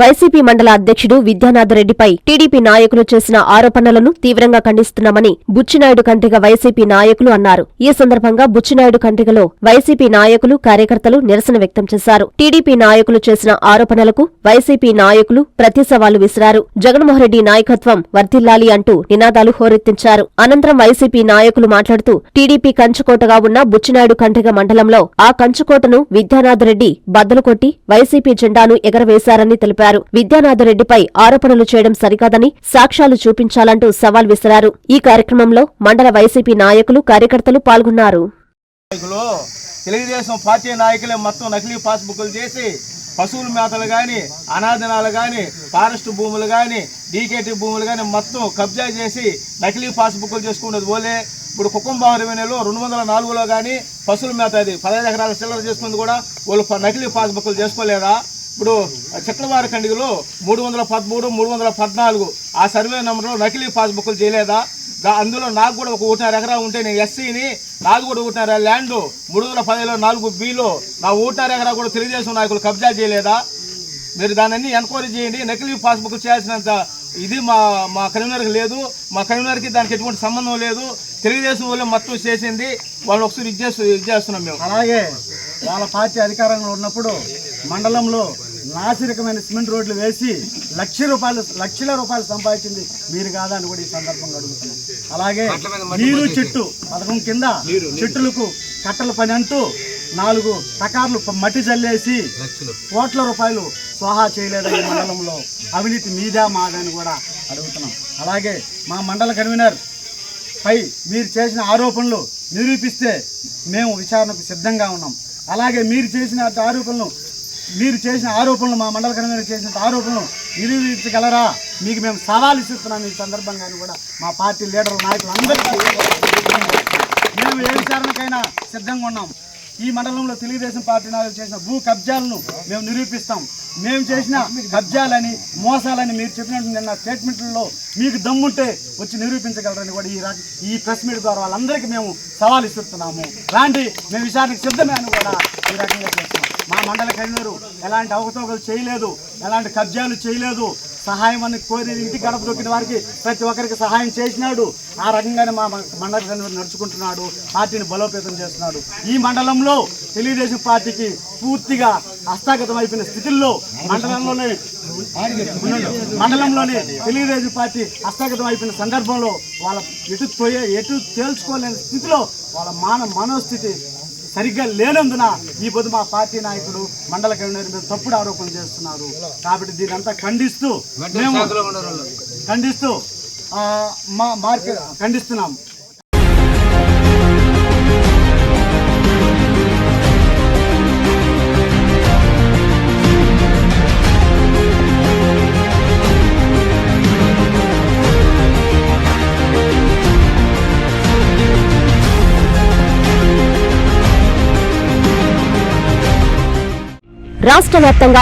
YCP మండల అధ్యక్షుడు విద్యానాథరెడ్డిపై TDP నాయకులు చేసిన ఆరోపణలను తీవ్రంగా ఖండిస్తున్నామని బుచ్చినాయుడు కంటిగ వైసీపీ నాయకులు అన్నారు. ఈ సందర్భంగా బుచ్చినాయుడు కంటిగలో వైసీపీ నాయకులు కార్యకర్తలు నిరసన వ్యక్తం చేశారు. టీడీపీ నాయకులు చేసిన ఆరోపణలకు వైసీపీ నాయకులు ప్రతి సవాలు విసిరారు. జగన్మోహన్రెడ్డి నాయకత్వం వర్ధిల్లాలి అంటూ నినాదాలు హోరెత్తించారు. అనంతరం వైసీపీ నాయకులు మాట్లాడుతూ టీడీపీ కంచుకోటగా ఉన్న బుచ్చినాయుడు కంటిగ మండలంలో ఆ కంచుకోటను విద్యానాథరెడ్డి బద్దలు కొట్టి వైసీపీ జెండాను ఎగరవేశారని తెలిపారు. విద్యానాథరెడ్డిపై ఆరోపణలు చేయడం సరికాదని సాక్ష్యాలు చూపించాలంటూ సవాల్ విసిరారు. ఈ కార్యక్రమంలో మండల వైసీపీ నాయకులు కార్యకర్తలు పాల్గొన్నారు. తెలుగుదేశం పార్టీ నాయకులే మొత్తం నకిలీ పాస్బుక్లు చేసి పశువుల మేతలు కానీ అనాథనాలు కానీ ఫారెస్ట్ భూములు కానీ డీకేటీ భూములు కానీ మొత్తం కబ్జా చేసి నకిలీ పాస్బుక్లు చేసుకున్నది పోలే. ఇప్పుడు కుటుంబ రెవెన్యూలో రెండు వందల నాలుగులో కానీ పశువుల మేత అది పదహైదు ఎకరాల చిల్లర చేసుకుంది కూడా వాళ్ళు నకిలీ పాస్బుక్లు చేసుకోలేదా? ఇప్పుడు చక్రవారి ఖండిగలో మూడు వందల పదమూడు మూడు వందల పద్నాలుగు. ఆ సర్వే నెంబర్లో నకిలీ పాస్బుక్లు చేయలేదా? దా- అందులో నాకు కూడా ఒక ఒకటిన్నర ఎకరా ఉంటే నేను ఎస్సీని నాది కూడా ఒకటిన్నర ల్యాండ్ మూడు వందల పదిలో నాలుగు బిలో నా ఒకటిన్నర ఎకరా కూడా తెలుగుదేశం నాయకులు కబ్జా చేయలేదా? మీరు దాన్ని ఎంక్వైరీ చేయండి. నకిలీ పాస్బుక్ చేయాల్సినంత ఇది మా మా కన్వీనర్కి లేదు. మా కన్వీనర్కి దానికి ఎటువంటి సంబంధం లేదు. తెలుగుదేశం వాళ్ళు మొత్తం చేసింది. వాళ్ళు ఒకసారి ఇది చేస్తున్నాం మేము. అలాగే వాళ్ళ పార్టీ అధికారంలో ఉన్నప్పుడు మండలంలో నాసిరకమైన సిమెంట్ రోడ్లు వేసి లక్ష రూపాయలు లక్షల రూపాయలు సంపాదించింది మీరు కాదా అని కూడా ఈ సందర్భంగా అడుగుతున్నాం. అలాగే నీరు చెట్టు పథకం కింద చెట్టులకు కట్టల పని అంటూ నాలుగు టకార్లు మట్టి జల్లేసి కోట్ల రూపాయలు స్వాహా చేయలేదా ఈ మండలంలో అవినీతి మీదా మాదా అని కూడా అడుగుతున్నాం. అలాగే మా మండల కన్వీనర్ పై మీరు చేసిన ఆరోపణలు నిరూపిస్తే మేము విచారణకు సిద్ధంగా ఉన్నాం. అలాగే మీరు చేసిన ఆరోపణలు మీరు చేసిన ఆరోపణలు మా మండల కన్వీనర్ చేసిన ఆరోపణలు నిరూపించగలరా? మీకు మేము సవాల్ ఇస్తున్నాం ఈ సందర్భంగా కూడా మా పార్టీ లీడర్ నాయకులు అందరికీ మేము ఏ విచారణకైనా సిద్ధంగా ఉన్నాం. ఈ మండలంలో తెలుగుదేశం పార్టీ నాయకులు చేసిన భూ కబ్జాలను మేము నిరూపిస్తాం. మేము చేసిన కబ్జాలని మోసాలని మీరు చెప్పినట్టు నిన్న స్టేట్మెంట్లలో మీకు దమ్ముంటే వచ్చి నిరూపించగలరని కూడా ఈ రా- ఈ ప్రెస్ మీట్ ద్వారా వాళ్ళందరికీ మేము సవాల్ ఇస్తున్నాము రాండి మేము విచారణకు సిద్ధమే అని కూడా ఈ రకంగా చేస్తున్నాం. మా మండల కన్వీనరు ఎలాంటి అవకతవకలు చేయలేదు ఎలాంటి కబ్జాలు చేయలేదు. సహాయం అని కోరి ఇంటి గడప దొక్కిన వారికి ప్రతి ఒక్కరికి సహాయం చేసినాడు. ఆ రకంగానే మా మండల కన్వీనర్ నడుచుకుంటున్నాడు పార్టీని బలోపేతం చేస్తున్నాడు. ఈ మండలంలో తెలుగుదేశం పార్టీకి పూర్తిగా హస్తాగతం అయిపోయిన స్థితిలో మండలంలోనే మండలంలోనే తెలుగుదేశం పార్టీ హస్తాగతం అయిపోయిన సందర్భంలో వాళ్ళ ఎటు తోయే ఎటు తేల్చుకోలేని స్థితిలో వాళ్ళ మాన మనోస్థితి సరిగ్గా లేనందున ఈ పొద్దు మా పార్టీ నాయకుడు మండల కన్వీనర్ మీద తప్పుడు ఆరోపణలు చేస్తున్నారు. కాబట్టి దీని అంతా ఖండిస్తూ మేము ఖండిస్తూ ఆ, మా మార్కెట్ ఖండిస్తున్నాం రాష్ట్ర వ్యాప్తంగా